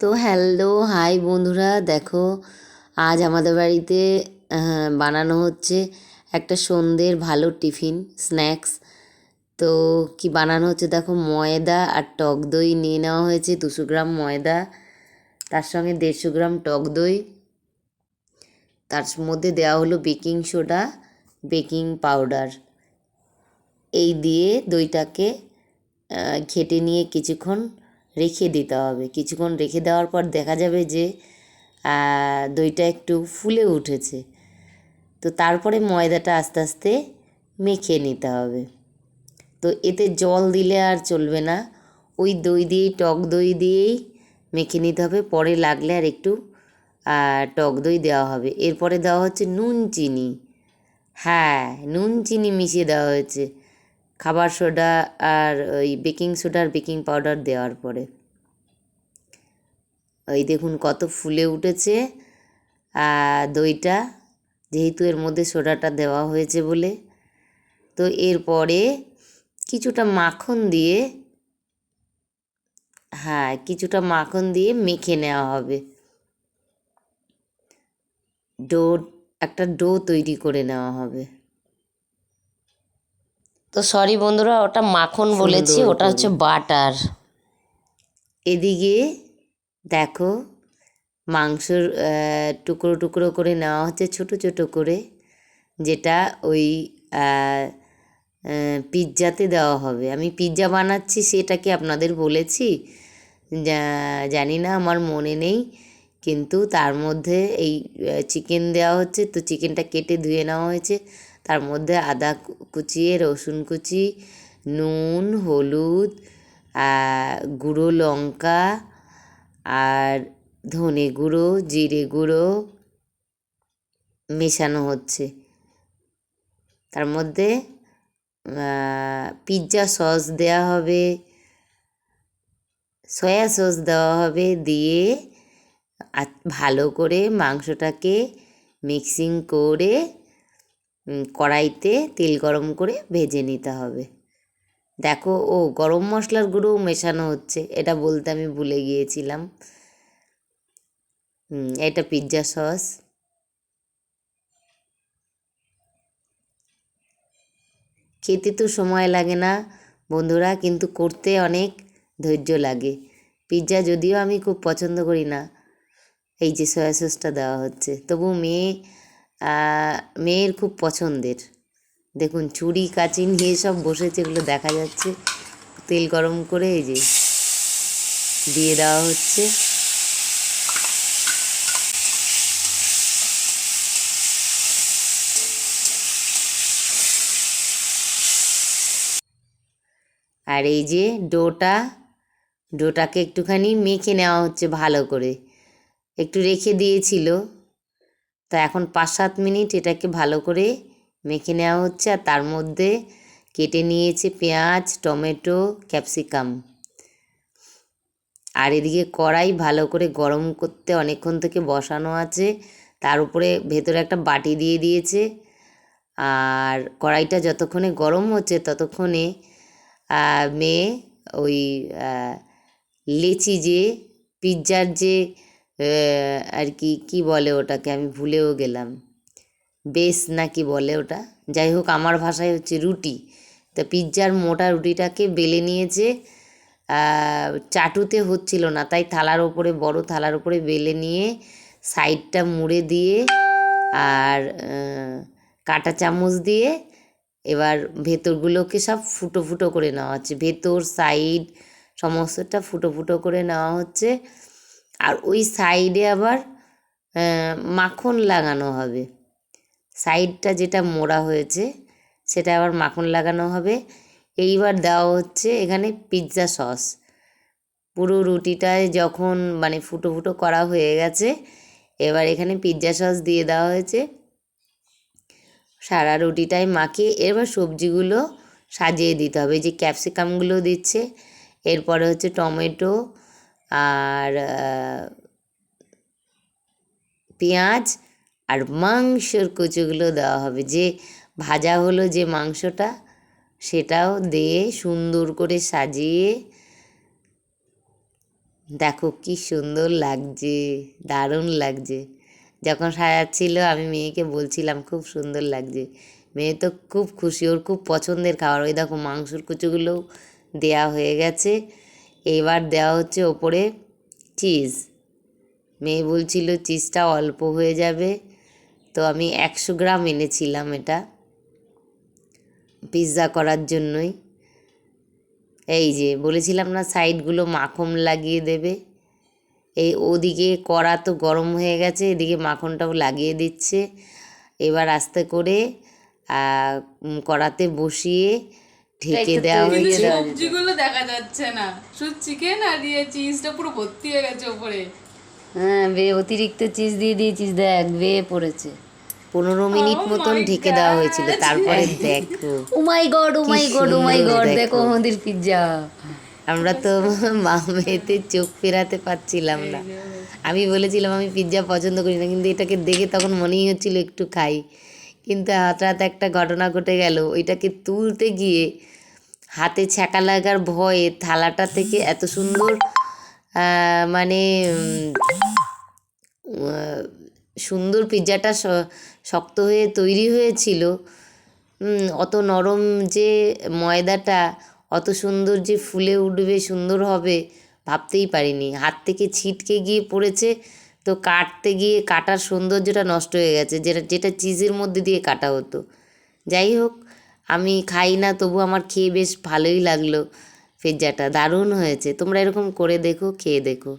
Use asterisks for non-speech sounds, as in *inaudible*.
তো hello hi বন্ধুরা, দেখো, আজ আমাদের বাড়িতে বানানো হচ্ছে একটা সন্ধ্যের ভালো টিফিন স্ন্যাক্স তো কি বানানো হচ্ছে দেখো, ময়দা আর টক দই নিয়ে নেওয়া হয়েছে, দুশো গ্রাম ময়দা, তার সঙ্গে দেড়শো গ্রাম টক দই। তার মধ্যে দেওয়া হলো বেকিং সোডা, বেকিং পাউডার। এই দিয়ে দইটাকে ঘেটে নিয়ে কিছুক্ষণ রেখে দিতে হবে। কিছুক্ষণ রেখে দেওয়ার পর দেখা যাবে যে দইটা একটু ফুলে উঠেছে। তো তারপরে ময়দাটা আস্তে আস্তে মেখে নিতে হবে। তো এতে জল দিলে আর চলবে না। ওই দই দিয়েই, টক দই দিয়েই মেখে নিতে হবে। পরে লাগলে আর একটু টক দই দেওয়া হবে। এরপরে দেওয়া হচ্ছে নুন চিনি। হ্যাঁ নুন চিনি মিশিয়ে দেওয়া হয়েছে। খাবার সোডা আর ওই বেকিং সোডা আর বেকিং পাউডার দেওয়ার পরে। ওই দেখুন কত ফুলে উঠেছে। আর দইটা, যেহেতু এর মধ্যে সোডাটা দেওয়া হয়েছে বলে। তো এরপরে কিছুটা মাখন দিয়ে হ্যাঁ কিছুটা মাখন দিয়ে মেখে নেওয়া হবে। ডো, একটা ডো তৈরি করে নেওয়া হবে। তো সরি বন্ধুরা ওটা মাখন বলেছি ওটা হচ্ছে বাটার। এদিকে দেখো মাংসর টুকরো টুকরো করে নেওয়া হচ্ছে ছোট ছোট করে যেটা ওই পিৎজাতে দেওয়া হবে। আমি পিৎজা বানাচ্ছি সেটা কি আপনাদের বলেছি? জানি না আমার মনে নেই। কিন্তু তার মধ্যে এই চিকেন দেওয়া হচ্ছে তো চিকেনটা কেটে ধুয়ে নেওয়া হয়েছে। তার মধ্যে আদা কুচিয়ে রসুন কুচি, নুন, হলুদ গুঁড়ো লঙ্কা আর ধনে গুঁড়ো, জিরে গুঁড়ো মেশানো হচ্ছে। তার মধ্যে পিৎজা সস দেওয়া হবে, সয়া সস দেওয়া হবে দিয়ে ভালো করে মাংসটাকে মিক্সিং করে কড়াইতে তেল গরম করে ভেজে নিতে হবে। দেখো, ও গরম মশলার গুঁড়োও মেশানো হচ্ছে, এটা বলতে আমি ভুলে গিয়েছিলাম। এটা পিৎজা সস খেতে তো সময় লাগে না, বন্ধুরা, কিন্তু করতে অনেক ধৈর্য লাগে। পিৎজা যদিও আমি খুব পছন্দ করি না, এই যে সয়া সসটা দেওয়া হচ্ছে। তবু মেয়ে মেয়ের খুব পছন্দের। দেখুন ছুরি কাচি নিয়ে সব বসেছে, এগুলো দেখা যাচ্ছে। তেল গরম করে এই যে দিয়ে দেওয়া হচ্ছে। আর এই যে ডোটা, ডোটাকে একটুখানি মেখে নেওয়া হচ্ছে ভালো করে। একটু রেখে দিয়েছিল। তো এখন পাঁচ সাত মিনিট এটাকে ভালো করে মেখে নেওয়া হচ্ছে আর তার মধ্যে কেটে নিয়েছে পেঁয়াজ, টমেটো, ক্যাপসিকাম। আর এদিকে কড়াই ভালো করে গরম করতে অনেকক্ষণ থেকে বসানো আছে। তার উপরে ভেতরে একটা বাটি দিয়ে দিয়েছে। আর কড়াইটা যতক্ষণে গরম হচ্ছে ততক্ষণে মেয়ে ওই লেচি যে, পিৎজার যে আর কি কি বলে ওটাকে? আমি ভুলেও গেলাম। বেস না কি বলে ওটা? যাই হোক, আমার ভাষায় হচ্ছে রুটি। তো পিৎজার মোটা রুটিটাকে বেলে নিয়েছে চাটুতে হচ্ছিল না। তাই থালার ওপরে, বড় থালার ওপরে বেলে নিয়ে সাইডটা মুড়ে দিয়ে আর কাঁটা চামচ দিয়ে এবার ভেতরগুলোকে সব ফুটো ফুটো করে নেওয়া হচ্ছে। ভেতর, সাইড, সমস্তটা ফুটো ফুটো করে নেওয়া হচ্ছে। আর ওই সাইডে আবার মাখন লাগানো হবে। সাইডটা যেটা মোড়া হয়েছে, সেটা আবার মাখন লাগানো হবে। এইবার দেওয়া হচ্ছে এখানে পিৎজা সস পুরো রুটিটায় যখন মানে ফুটো ফুটো করা হয়ে গেছে, এবার এখানে পিৎজা সস দিয়ে দেওয়া হয়েছে। সারা রুটিটায় মাখিয়ে এবার সবজিগুলো সাজিয়ে দিতে হবে। যে ক্যাপসিকামগুলো দিচ্ছে, এরপরে হচ্ছে টমেটো আর পেঁয়াজ আর মাংসর কুচুগুলো দেওয়া হবে। যে ভাজা হলো যে মাংসটা, সেটাও দিয়ে সুন্দর করে সাজিয়ে দেখো কি সুন্দর লাগছে, দারুণ লাগছে। যখন সাজাচ্ছিল, আমি মেয়েকে বলছিলাম, খুব সুন্দর লাগছে। মেয়ে তো খুব খুশি, ওর খুব পছন্দের খাবার। ওই দেখো মাংসর কুচুগুলোও দেয়া হয়ে গেছে। এবার দেওয়া হচ্ছে ওপরে চিজ মেয়ে বলছিল চিজটা অল্প হয়ে যাবে। তো আমি একশো গ্রাম এনেছিলাম এটা পিৎজা করার জন্যই। এই যে, বলেছিলাম না সাইডগুলো মাখন লাগিয়ে দেবে। এই ওদিকে কড়া তো গরম হয়ে গেছে, এদিকে মাখনটাও লাগিয়ে দিচ্ছে। এবার আস্তে করে কড়াতে বসিয়ে ঢেকে দেওয়া হয়েছে। সবজিগুলো দেখা যাচ্ছে না। শুধু চিকেন আর দিয়ে চিজটা পুরো ভর্তি হয়ে গেছে উপরে হ্যাঁ বে অতিরিক্ত চিজ দিয়ে দিয়েছিস দেখ বেয়ে পড়েছে। পনেরো মিনিট Oh মতন my ঢেকে দেওয়া হয়েছিল তারপরে *laughs* দেখো। ও my God oh my God oh my God দেখো। দেখো আমাদের পিৎজা আমরা তো মা মেয়েতে চোখ ফেরাতে পারছিলাম না। আমি বলেছিলাম আমি পিৎজা পছন্দ করি না কিন্তু এটাকে দেখে তখন মনেই হচ্ছিল একটু খাই। কিন্তু হঠাৎ একটা ঘটনা ঘটে গেল। ওইটাকে তুলতে গিয়ে হাতে ছ্যাঁকা লাগার ভয়ে থালাটা থেকে এত সুন্দর মানে সুন্দর পিৎজাটা শক্ত হয়ে তৈরি হয়েছিল। অত নরম যে ময়দাটা, অত সুন্দর যে ফুলে উঠবে, সুন্দর হবে, ভাবতেই পারিনি। হাত থেকে ছিটকে গিয়ে পড়েছে তো কাটতে গিয়ে কাটার সৌন্দর্যটা নষ্ট হয়ে গেছে, যেটা যেটা চিজের মধ্যে দিয়ে কাটা হতো। যাই হোক, আমি খাই না, তবু আমার খেয়ে বেশ ভালোই লাগল। পিৎজাটা দারুণ হয়েছে। তোমরা এরকম করে দেখো, খেয়ে দেখো।